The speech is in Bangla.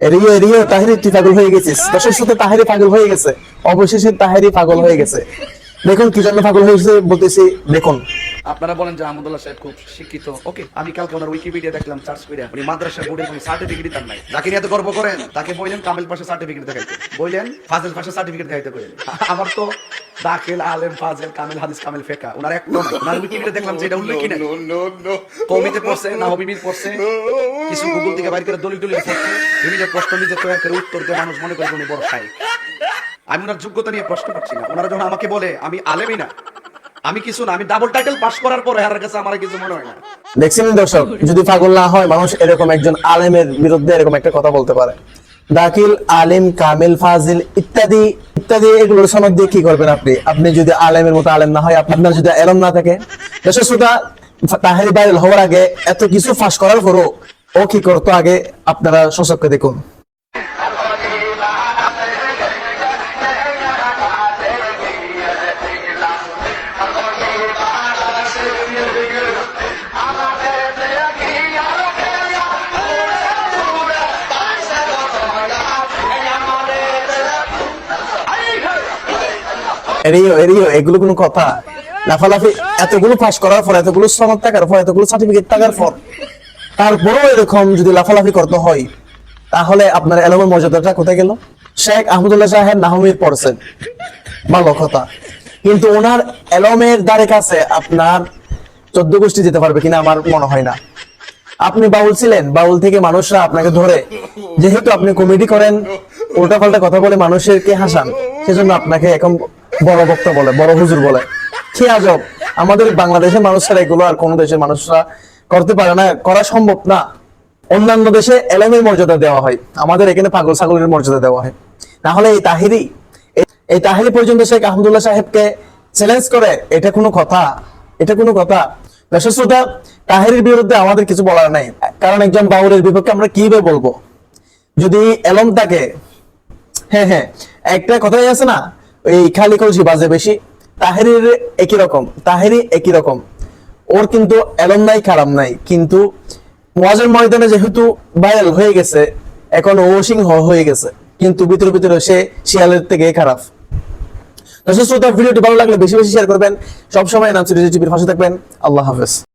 রিও রিও তাহেরি, তুই পাগল হয়ে গেছিস। দর্শক শ্রোতা তাহেরি পাগল হয়ে গেছে। অবশেষে তাহেরি পাগল হয়ে গেছে। দেখুন কি জন্য পাগল হয়ে গেছে বলতেছি, দেখুন। আপনারা বলেন যে আহমদুল্লাহ সাহেব খুব শিক্ষিত। ওকে, আমি কালকে ওনার উইকিপিডিয়া দেখলাম সার্চ করে। উনি মাদ্রাসা বোর্ডের কোনো সার্টিফিকেট তার নাই। যাকে নিয়ে গর্ব করেন, তাকে বললেন কামিল পাশে সার্টিফিকেট দেখাইতে। বললেন, ফাজেল পাশে সার্টিফিকেট দেখাইতে করেন। আমার তো দাখিল আলেম ফাজেল কামিল হাদিস কামিল ফেকা। ওনার এক ওনার উইকিপিডিয়া দেখলাম যে এটা উল্লেখই নাই? কমিতে পড়ছে না হবিবির পড়ছে। কিছু গুগল থেকে বাইর করে দলিল দলিল পড়ছে বিভিন্ন প্রশ্ন নিজে তৈরি করে উত্তর দিয়ে মানুষ মনে করে উনি বড় খাই আমি ওনার যোগ্যতা নিয়ে প্রশ্ন করছি না। ওনারা যখন আমাকে বলে আমি আলেমই না আমি কিছু না আমি ডাবল টাইটেল পাস করার পরে হারার কাছে আমার কিছু মনে হয় না। দেখছেন দর্শক যদি পাগল না হয় মানুষ এরকম একজন আলেমের বিরুদ্ধে এরকম একটা কথা বলতে পারে। দাখিল, আলিম, কামিল, ফাজিল ইত্যাদি ইত্যাদি এগুলোর সনদ দিয়ে কি করবেন আপনি? আপনি যদি আলেমের মতো আলেম না হয়, আপনার যদি এলম না থাকে। বাইরেল হওয়ার আগে এত কিছু ফাঁস করার পরও ও কি করতো আগে? আপনারা সচক্ষে দেখুন। এরিও এরিও এগুলো কোনো কথা। লাফালাফি, এতগুলো পাস করার পর, এতগুলো সনদ থাকার পর, এতগুলো সার্টিফিকেট থাকার পর, তারপরেও এরকম যদি লাফালাফি করতে হয়, তাহলে আপনার এলমের মর্যাদাটা কোথায় গেল? শেখ আহমদুল্লাহ সাহেব নাহমির পড়ছেন। ভালো কথা। কিন্তু ওনার এলমের দ্বারে কাছে আপনার চোদ্দ গোষ্ঠী যেতে পারবে কিনা আমার মনে হয় না। আপনি বাউল ছিলেন, বাউল থেকে মানুষরা আপনাকে ধরে। যেহেতু আপনি কমেডি করেন উল্টা পাল্টা কথা বলে মানুষেরকে হাসান, সেজন্য আপনাকে এখন বড় বক্তা বলে, বড় হুজুর বলে। কি আজব, আমাদের বাংলাদেশের মানুষরা এগুলো আর কোন দেশের মানুষরা করতে পারে না, করা সম্ভব না। অন্যান্য দেশে এলমের মর্যাদা দেওয়া হয়, আমাদের এখানে পাগল ছাগলের মর্যাদা দেওয়া হয়। তাহলে এই তাহিরি, এই- তাহিরি পর্যন্ত শেখ আহমদুল্লাহ সাহেবকে চ্যালেঞ্জ করে, এটা কোনো কথা? এটা কোনো কথা? দর্শক শ্রোতা, তাহিরির বিরুদ্ধে আমাদের কিছু বলার নাই। কারণ একজন বাউলের বিপক্ষে আমরা কীভাবে বলব? যদি এলম থাকে হ্যাঁ হ্যাঁ একটা কথাই আছে না এই খালি কলসি বাজে বেশি। তাহেরির একই রকম, তাহেরি একই রকম। ওর কিন্তু এলম নাই, খারাপ নাই। কিন্তু ওয়াজের ময়দানে যেহেতু ভাইরাল হয়ে গেছে, এখন ও হয়ে গেছে। কিন্তু ভিতরে ভিতরে সে শিয়ালের থেকে খারাপ। দর্শক শ্রোতা, ভিডিওটি ভালো লাগলে বেশি বেশি শেয়ার করবেন। সবসময় নাম সিরিজ টিভির পাশে থাকবেন। আল্লাহ হাফেজ।